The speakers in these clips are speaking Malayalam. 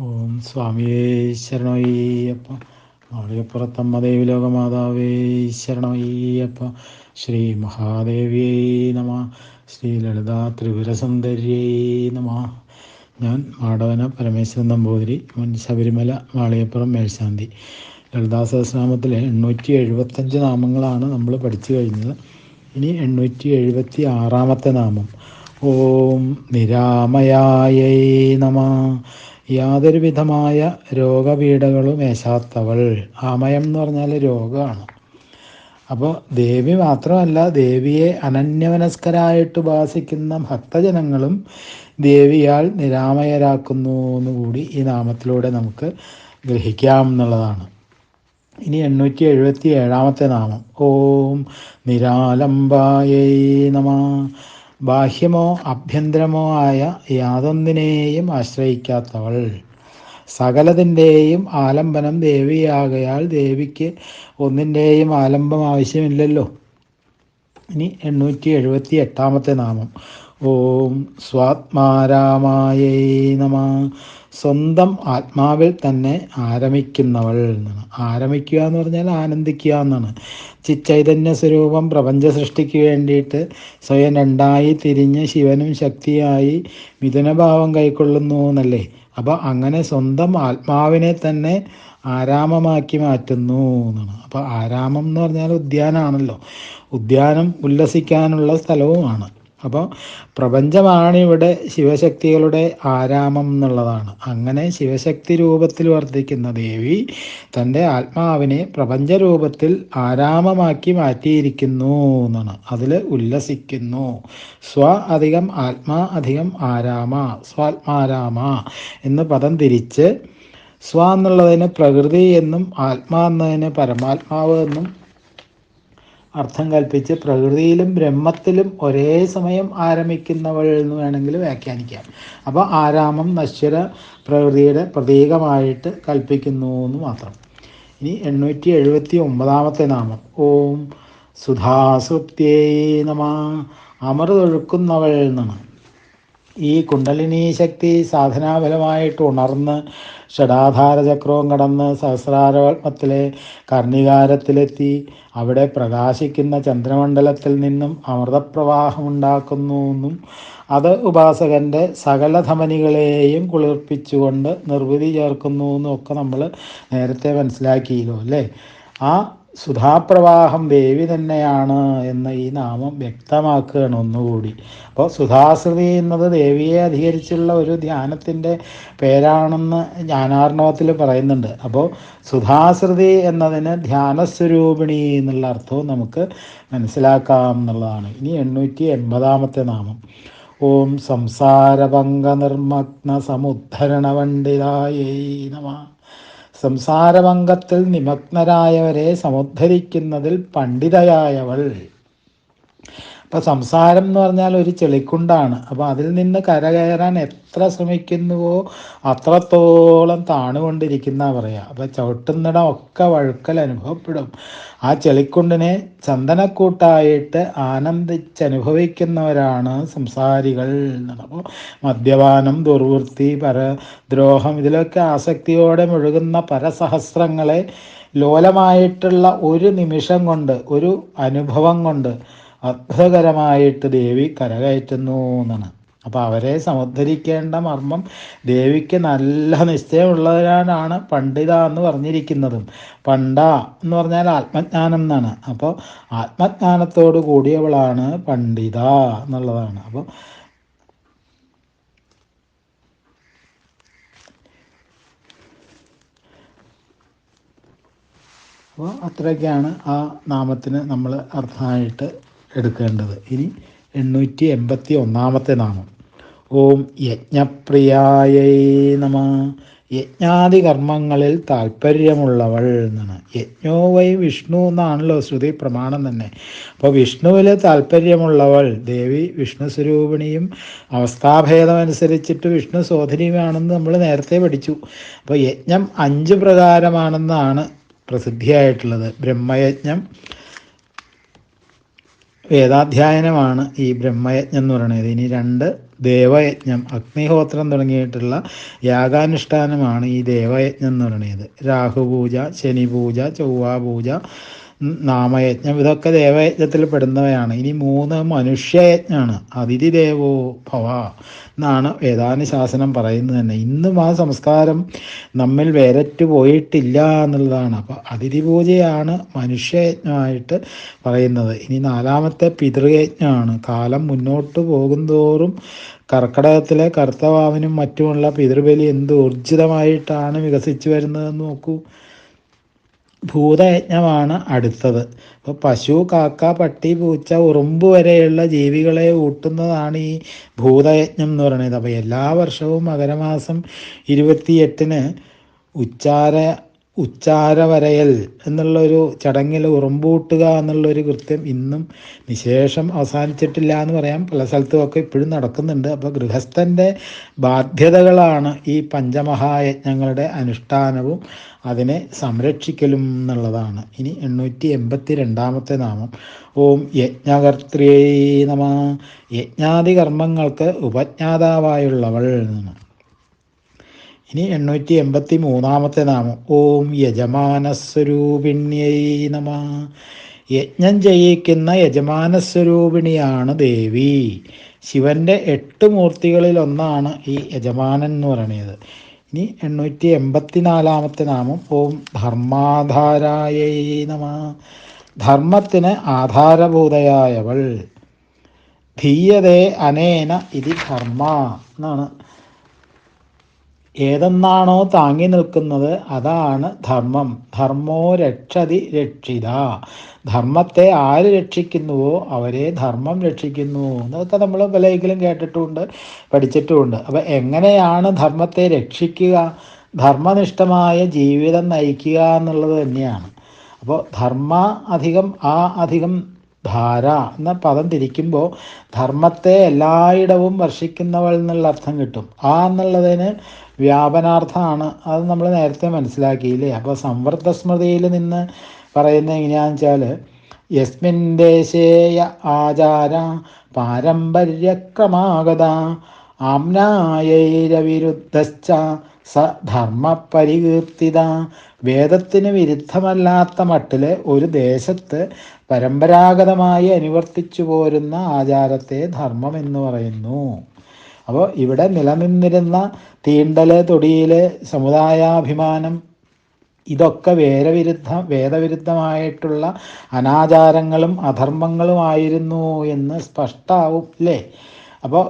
ഓം സ്വാമിയേ ശരണയ്യപ്പ. മാളികപ്പുറത്തമ്മ ദേവി ലോകമാതാവേ ശരണയ്യപ്പ. ശ്രീ മഹാദേവിയേ നമ. ശ്രീ ലളിതാ ത്രിപുരസുന്ദര്യേ നമ. ഞാൻ മാടവന പരമേശ്വരൻ നമ്പൂതിരി മുൻ ശബരിമല മാളികപ്പുറം മേൽശാന്തി. ലളിതാ സഹസ്രനാമത്തിലെ എണ്ണൂറ്റി എഴുപത്തഞ്ച് നാമങ്ങളാണ് നമ്മൾ പഠിച്ചു കഴിഞ്ഞത്. ഇനി എണ്ണൂറ്റി എഴുപത്തി ആറാമത്തെ നാമം. ഓം നിരാമയായേ നമ. യാതൊരു വിധമായ രോഗപീഠകളും ഏശാത്തവൾ ആമയം എന്ന് പറഞ്ഞാൽ രോഗമാണ്. അപ്പോൾ ദേവി മാത്രമല്ല ദേവിയെ അനന്യമനസ്കരായിട്ട് ഉപാസിക്കുന്ന ഭക്തജനങ്ങളും ദേവിയാൽ നിരാമയരാക്കുന്നു എന്ന് കൂടി ഈ നാമത്തിലൂടെ നമുക്ക് ഗ്രഹിക്കാം എന്നുള്ളതാണ്. ഇനി എണ്ണൂറ്റി എഴുപത്തി ഏഴാമത്തെ നാമം. ഓം നിരാലംബായേ നമ. ബാഹ്യമോ ആഭ്യന്തരമോ ആയ യാതൊന്നിനെയും ആശ്രയിക്കാത്തവൾ. സകലതിന്റെയും ആലംബനം ദേവിയാകയാൽ ദേവിക്ക് ഒന്നിന്റെയും ആലംബം ആവശ്യമില്ലല്ലോ. ഇനി എണ്ണൂറ്റി എഴുപത്തി എട്ടാമത്തെ നാമം. ഓം സ്വാത്മാരാമായേ നമ. സ്വന്തം ആത്മാവിൽ തന്നെ ആരമിക്കുന്നവൾ എന്നാണ്. ആരമിക്കുക എന്ന് പറഞ്ഞാൽ ആനന്ദിക്കുക എന്നാണ്. ചിച്ചൈതന്യ സ്വരൂപം പ്രപഞ്ച സൃഷ്ടിക്ക് വേണ്ടിയിട്ട് സ്വയം രണ്ടായി തിരിഞ്ഞ് ശിവനും ശക്തിയായി മിഥുനഭാവം കൈക്കൊള്ളുന്നു എന്നല്ലേ? അപ്പോൾ അങ്ങനെ സ്വന്തം ആത്മാവിനെ തന്നെ ആരാമമാക്കി മാറ്റുന്നു എന്നാണ്. അപ്പോൾ ആരാമം എന്ന് പറഞ്ഞാൽ ഉദ്യാനമാണല്ലോ ഉദ്യാനം ഉല്ലസിക്കാനുള്ള സ്ഥലവുമാണ്. അപ്പോൾ പ്രപഞ്ചമാണ് ഇവിടെ ശിവശക്തികളുടെ ആരാമം എന്നുള്ളതാണ്. അങ്ങനെ ശിവശക്തി രൂപത്തിൽ വർദ്ധിക്കുന്ന ദേവി തന്റെ ആത്മാവിനെ പ്രപഞ്ച രൂപത്തിൽ ആരാമമാക്കി മാറ്റിയിരിക്കുന്നു എന്നാണ്. അതിൽ ഉല്ലസിക്കുന്നു. സ്വ അധികം ആത്മാ അധികം ആരാമ സ്വാത്മാരാമ എന്ന് പദം തിരിച്ച് സ്വ എന്നുള്ളതിന് പ്രകൃതി എന്നും ആത്മാ എന്നതിന് പരമാത്മാവ് എന്നും അർത്ഥം കൽപ്പിച്ച് പ്രകൃതിയിലും ബ്രഹ്മത്തിലും ഒരേ സമയം ആരംഭിക്കുന്നവൾ എന്ന് വേണമെങ്കിൽ വ്യാഖ്യാനിക്കാം. അപ്പോൾ ആരാമം നശ്വര പ്രകൃതിയുടെ പ്രതീകമായിട്ട് കൽപ്പിക്കുന്നു എന്ന് മാത്രം. ഇനി എണ്ണൂറ്റി എഴുപത്തി ഒമ്പതാമത്തെ നാമം. ഓം സുധാസുപ്തേ നമ. അമൃതൊഴുക്കുന്നവൾ എന്നാണ്. ഈ കുണ്ടലിനി ശക്തി സാധനാഫലമായിട്ട് ഉണർന്ന് ഷഡാധാര ചക്രവും കടന്ന് സഹസ്രാരപത്മത്തിലെ കർണികാരത്തിലെത്തി. അവിടെ പ്രകാശിക്കുന്ന ചന്ദ്രമണ്ഡലത്തിൽ നിന്നും അമൃതപ്രവാഹമുണ്ടാക്കുന്നു എന്നും അത് ഉപാസകന്റെ സകല ധമനികളെയും കുളിർപ്പിച്ചുകൊണ്ട് നിർവൃതി ചേർക്കുന്നു എന്നും ഒക്കെ നമ്മൾ നേരത്തെ മനസ്സിലാക്കിയല്ലോ അല്ലേ? ആ സുധാപ്രവാഹം ദേവി തന്നെയാണ് എന്ന് ഈ നാമം വ്യക്തമാക്കുകയാണ് ഒന്നുകൂടി. അപ്പോൾ സുധാശ്രുതി എന്നത് ദേവിയെ അധികരിച്ചുള്ള ഒരു ധ്യാനത്തിന്റെ പേരാണെന്ന് ജ്ഞാനാർണവത്തിൽ പറയുന്നുണ്ട്. അപ്പോൾ സുധാശ്രുതി എന്നതിന് ധ്യാനസ്വരൂപിണി എന്നുള്ള അർത്ഥവും നമുക്ക് മനസ്സിലാക്കാം എന്നുള്ളതാണ്. ഇനി എണ്ണൂറ്റി എൺപതാമത്തെ നാമം. ഓം സംസാരഭംഗ നിർമ്മഗ്ന സമുദ്ധരണ പണ്ഡിതായൈ നമ. സംസാരഭംഗത്തിൽ നിമഗ്നരായവരെ സമുദ്ധരിക്കുന്നതിൽ പണ്ഡിതയായവൾ. അപ്പോൾ സംസാരം എന്ന് പറഞ്ഞാൽ ഒരു ചെളിക്കുണ്ടാണ്. അപ്പോൾ അതിൽ നിന്ന് കരകയറാൻ എത്ര ശ്രമിക്കുന്നുവോ അത്രത്തോളം താണുകൊണ്ടിരിക്കുന്ന പറയാ. അപ്പോൾ ചവിട്ടുന്നിടം ഒക്കെ വഴുക്കൽ അനുഭവപ്പെടും. ആ ചെളിക്കുണ്ടിനെ ചന്ദനക്കൂട്ടായിട്ട് ആനന്ദിച്ചനുഭവിക്കുന്നവരാണ് സംസാരികൾ അപ്പോൾ മദ്യപാനം ദുർവൃത്തി പരദ്രോഹം ഇതിലൊക്കെ ആസക്തിയോടെ മുഴുകുന്ന പരസഹസ്രങ്ങളെ ലോലമായിട്ടുള്ള ഒരു നിമിഷം കൊണ്ട് ഒരു അനുഭവം കൊണ്ട് അത്ഭുതകരമായിട്ട് ദേവി കരകയറ്റുന്നു എന്നാണ്. അപ്പോൾ അവരെ സമുദ്ധരിക്കേണ്ട മർമ്മം ദേവിക്ക് നല്ല നിശ്ചയമുള്ളവരാണ് പണ്ഡിത എന്ന് പറഞ്ഞിരിക്കുന്നതും. പണ്ട എന്ന് പറഞ്ഞാൽ ആത്മജ്ഞാനം എന്നാണ്. അപ്പോൾ ആത്മജ്ഞാനത്തോട് കൂടിയവളാണ് പണ്ഡിത എന്നുള്ളതാണ്. അപ്പോൾ അപ്പോൾ അത്രയൊക്കെയാണ് ആ നാമത്തിന് നമ്മൾ അർത്ഥമായിട്ട് എടുക്കേണ്ടത്. ഇനി എണ്ണൂറ്റി എൺപത്തി ഒന്നാമത്തെ നാമം. ഓം യജ്ഞപ്രിയായൈ നമ. യജ്ഞാദി കർമ്മങ്ങളിൽ താല്പര്യമുള്ളവൾ എന്നാണ്. യജ്ഞോ വൈ വിഷ്ണു എന്നാണല്ലോ ശ്രുതി പ്രമാണം തന്നെ. അപ്പോൾ വിഷ്ണുവിൽ താല്പര്യമുള്ളവൾ ദേവി വിഷ്ണു സ്വരൂപിണിയും അവസ്ഥാഭേദമനുസരിച്ചിട്ട് വിഷ്ണു സോധനിയുമാണെന്ന് നമ്മൾ നേരത്തെ പഠിച്ചു. അപ്പോൾ യജ്ഞം അഞ്ച് പ്രകാരമാണെന്നാണ് പ്രസിദ്ധിയായിട്ടുള്ളത്. ബ്രഹ്മയജ്ഞം വേദാധ്യായനമാണ് ഈ ബ്രഹ്മയജ്ഞം എന്ന് പറയുന്നത്. ഇനി രണ്ട് ദേവയജ്ഞം. അഗ്നിഹോത്രം തുടങ്ങിയിട്ടുള്ള യാഗാനുഷ്ഠാനമാണ് ഈ ദേവയജ്ഞം എന്ന് പറയുന്നത്. രാഹുപൂജ ശനിപൂജ ചൊവ്വാപൂജ നാമയജ്ഞം. ഇതൊക്കെ ദേവയജ്ഞത്തിൽ പെടുന്നവയാണ്. ഇനി മൂന്ന് മനുഷ്യയജ്ഞമാണ് അതിഥി ദേവോ ഭവ എന്നാണ് വേദാനുശാസനം പറയുന്നത് തന്നെ. ഇന്നും ആ സംസ്കാരം നമ്മിൽ വേരറ്റ് പോയിട്ടില്ല എന്നുള്ളതാണ്. അപ്പോൾ അതിഥി പൂജയാണ് മനുഷ്യയജ്ഞമായിട്ട് പറയുന്നത്. ഇനി നാലാമത്തെ പിതൃയജ്ഞമാണ് കാലം മുന്നോട്ട് പോകുന്തോറും കർക്കടകത്തിലെ കർത്തവാവിനും മറ്റുമുള്ള പിതൃബലി എന്ത് ഊർജിതമായിട്ടാണ് വികസിച്ചു വരുന്നതെന്ന് നോക്കൂ. ഭൂതയജ്ഞമാണ് അടുത്തത്. അപ്പോൾ പശു കാക്ക പട്ടി പൂച്ച ഉറുമ്പ് വരെയുള്ള ജീവികളെ ഊട്ടുന്നതാണ് ഈ ഭൂതയജ്ഞം എന്ന് പറയുന്നത്. അപ്പോൾ എല്ലാ വർഷവും മകരമാസം ഇരുപത്തിയെട്ടിന് ഉച്ചാര ഉച്ചാരവരയൽ എന്നുള്ളൊരു ചടങ്ങിൽ ഉറുമ്പൂട്ടുക എന്നുള്ളൊരു കൃത്യം ഇന്നും നിശേഷം അവസാനിച്ചിട്ടില്ല എന്ന് പറയാം. പല സ്ഥലത്തുമൊക്കെ ഇപ്പോഴും നടക്കുന്നുണ്ട്. അപ്പോൾ ഗൃഹസ്ഥന്റെ ബാധ്യതകളാണ് ഈ പഞ്ചമഹായജ്ഞങ്ങളുടെ അനുഷ്ഠാനവും അതിനെ സംരക്ഷിക്കലും എന്നുള്ളതാണ്. ഇനി എണ്ണൂറ്റി എൺപത്തി രണ്ടാമത്തെ നാമം. ഓം യജ്ഞകർത്തൃ നമ. യജ്ഞാദി കർമ്മങ്ങൾക്ക് ഉപജ്ഞാതാവായുള്ളവൾ എന്നാണ്. ഇനി എണ്ണൂറ്റി എൺപത്തി മൂന്നാമത്തെ നാമം. ഓം യജമാനസ്വരൂപിണ്യൈ നമ. യജ്ഞം ചെയ്യിക്കുന്ന യജമാനസ്വരൂപിണിയാണ് ദേവി. ശിവന്റെ എട്ട് മൂർത്തികളിൽ ഒന്നാണ് ഈ യജമാനൻ എന്ന് പറയുന്നത്. ഇനി എണ്ണൂറ്റി എൺപത്തി നാലാമത്തെ നാമം. ഓം ധർമാധാരായൈ നമ. ധർമ്മത്തിന് ആധാരഭൂതയായവൾ. ധീയതേ അനേന ഇതി ധർമ്മ എന്നാണ് ഏതെന്നാണോ താങ്ങി നിൽക്കുന്നത് അതാണ് ധർമ്മം. ധർമ്മോ രക്ഷതി രക്ഷിത. ധർമ്മത്തെ ആര് രക്ഷിക്കുന്നുവോ അവരെ ധർമ്മം രക്ഷിക്കുന്നു. എന്നൊക്കെ നമ്മൾ വിലയെങ്കിലും കേട്ടിട്ടുമുണ്ട് പഠിച്ചിട്ടുമുണ്ട് അപ്പോൾ എങ്ങനെയാണ് ധർമ്മത്തെ രക്ഷിക്കുക? ധർമ്മനിഷ്ഠമായ ജീവിതം നയിക്കുക എന്നുള്ളത് തന്നെയാണ്. അപ്പോൾ ധർമ്മ അധികം ആ അധികം ധാര എന്ന പദം തിരിക്കുമ്പോൾ ധർമ്മത്തെ എല്ലായിടവും വർഷിക്കുന്നവൾ എന്നുള്ള അർത്ഥം കിട്ടും. ആ എന്നുള്ളതിന് വ്യാപനാർത്ഥമാണ് അത് നമ്മൾ നേരത്തെ മനസ്സിലാക്കിയില്ലേ? അപ്പോൾ സംവൃദ്ധ സ്മൃതിയിൽ നിന്ന് പറയുന്നത് എങ്ങനെയാണെന്ന് വെച്ചാൽ യസ്മിൻ ദേശേയ ആചാര പാരമ്പര്യക്രമാഗത ആംനായൈരവിരുദ്ധശ്ച സ ധർമ്മ പരികീർത്തിത വേദത്തിന് വിരുദ്ധമല്ലാത്ത മട്ടിൽ ഒരു ദേശത്ത് പരമ്പരാഗതമായി അനുവർത്തിച്ചു പോരുന്ന ആചാരത്തെ ധർമ്മം എന്ന് പറയുന്നു. അപ്പോൾ ഇവിടെ നിലനിന്നിരുന്ന തീണ്ടൽ തൊടിയിൽ സമുദായാഭിമാനം ഇതൊക്കെ വേദവിരുദ്ധ വേദവിരുദ്ധമായിട്ടുള്ള അനാചാരങ്ങളും അധർമ്മങ്ങളുമായിരുന്നു എന്ന് സ്പഷ്ടാവും അല്ലേ അപ്പോൾ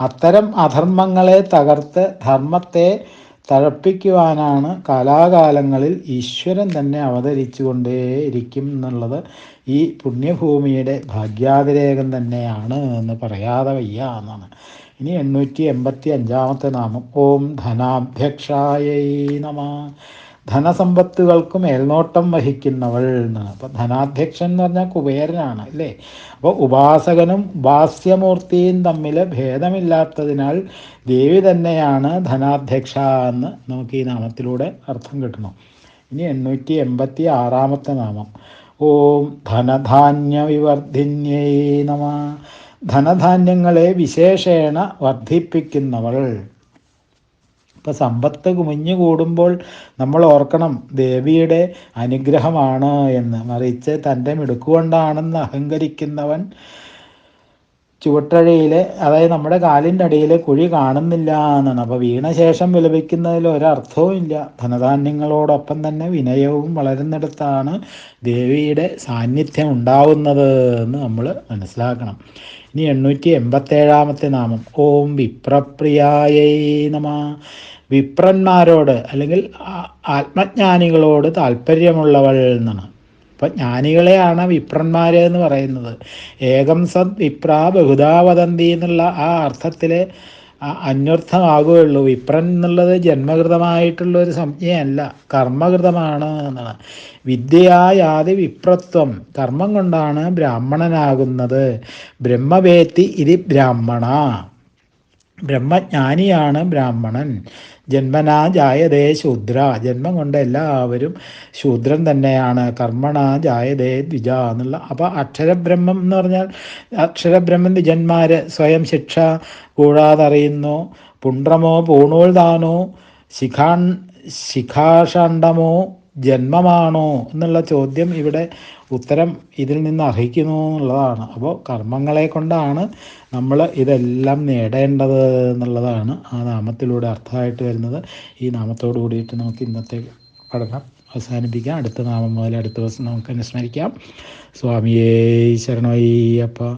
അത്തരം അധർമ്മങ്ങളെ തകർത്ത് ധർമ്മത്തെ തഴപ്പിക്കുവാനാണ് കാലാകാലങ്ങളിൽ ഈശ്വരൻ തന്നെ അവതരിച്ചു കൊണ്ടേയിരിക്കും എന്നുള്ളത് ഈ പുണ്യഭൂമിയുടെ ഭാഗ്യാതിരേകം തന്നെയാണ് എന്ന് പറയാതെ വയ്യ എന്നാണ്. ഇനി എണ്ണൂറ്റി എൺപത്തി അഞ്ചാമത്തെ നാമം. ഓം ധനാഭ്യക്ഷായ നമ. ധനസമ്പത്തുകൾക്ക് മേൽനോട്ടം വഹിക്കുന്നവൾ എന്നാണ്. അപ്പം ധനാധ്യക്ഷൻ എന്ന് പറഞ്ഞാൽ കുബേരനാണ് അല്ലേ? അപ്പോൾ ഉപാസകനും ഉപാസ്യമൂർത്തിയും തമ്മിൽ ഭേദമില്ലാത്തതിനാൽ ദേവി തന്നെയാണ് ധനാധ്യക്ഷ എന്ന് നമുക്ക് ഈ നാമത്തിലൂടെ അർത്ഥം കിട്ടണം. ഇനി എണ്ണൂറ്റി എൺപത്തി ആറാമത്തെ നാമം. ഓം ധനധാന്യ വിവർദ്ധിന്യേ നമ. ധനധാന്യങ്ങളെ വിശേഷേണ വർദ്ധിപ്പിക്കുന്നവൾ. ഇപ്പം സമ്പത്ത് കുമിഞ്ഞു കൂടുമ്പോൾ നമ്മൾ ഓർക്കണം ദേവിയുടെ അനുഗ്രഹമാണ് എന്ന്. മറിച്ച് തന്റെ മിടുക്കുകൊണ്ടാണെന്ന് അഹങ്കരിക്കുന്നവൻ ചുവട്ടഴയിൽ അതായത് നമ്മുടെ കാലിന്റെ അടിയിൽ കുഴി കാണുന്നില്ല എന്നാണ്. അപ്പോൾ വീണ ശേഷം വിലപിക്കുന്നതിൽ ഒരർത്ഥവും ഇല്ല. ധനധാന്യങ്ങളോടൊപ്പം തന്നെ വിനയവും വളരുന്നിടത്താണ് ദേവിയുടെ സാന്നിധ്യം ഉണ്ടാവുന്നത് എന്ന് നമ്മൾ മനസ്സിലാക്കണം. ഇനി എണ്ണൂറ്റി എൺപത്തേഴാമത്തെ നാമം. ഓം വിപ്രപ്രിയായൈ നമ. വിപ്രന്മാരോട് അല്ലെങ്കിൽ ആത്മജ്ഞാനികളോട് താല്പര്യമുള്ളവൾ എന്നാണ് അപ്പം ജ്ഞാനികളെയാണ് വിപ്രന്മാർ എന്ന് പറയുന്നത്. ഏകം സത് വിപ്ര ബഹുദാവതന്തി എന്നുള്ള ആ അർത്ഥത്തിൽ അന്വർത്ഥമാകുകയുള്ളൂ. വിപ്രൻ എന്നുള്ളത് ജന്മകൃതമായിട്ടുള്ള ഒരു സംജ്ഞയല്ല. കർമ്മകൃതമാണ് എന്നാണ്. വിദ്യയായാതി വിപ്രത്വം. കർമ്മം കൊണ്ടാണ് ബ്രാഹ്മണനാകുന്നത്. ബ്രഹ്മവേത്തി ഇതി ബ്രാഹ്മണ. ബ്രഹ്മജ്ഞാനിയാണ് ബ്രാഹ്മണൻ. ജന്മനാ ജായതേ ശൂദ്ര ജന്മം കൊണ്ട് എല്ലാവരും ശൂദ്രൻ തന്നെയാണ്. കർമ്മണ ജായതേ ദ്വിജ എന്നുള്ള അപ്പോൾ അക്ഷരബ്രഹ്മം എന്ന് പറഞ്ഞാൽ അക്ഷരബ്രഹ്മൻ ദ്വിജന്മാര് സ്വയം ശിക്ഷ കൂടാതറിയുന്നു. പുണ്ട്രമോ പൂണൂൾ താനോ ശിഖാൺ ശിഖാഷണ്ഡമോ ജന്മമാണോ എന്നുള്ള ചോദ്യം ഇവിടെ ഉത്തരം ഇതിൽ നിന്ന് അർഹിക്കുന്നു എന്നുള്ളതാണ്. അപ്പോൾ കർമ്മങ്ങളെ കൊണ്ടാണ് നമ്മൾ ഇതെല്ലാം നേടേണ്ടത് എന്നുള്ളതാണ് ആ നാമത്തിലൂടെ അർത്ഥമായിട്ട് വരുന്നത്. ഈ നാമത്തോടു കൂടിയിട്ട് നമുക്ക് ഇന്നത്തെ പഠനം അവസാനിപ്പിക്കാം. അടുത്ത നാമം മുതൽ അടുത്ത ദിവസം നമുക്ക് അനുസ്മരിക്കാം. സ്വാമിയേ ശരണയ്യപ്പ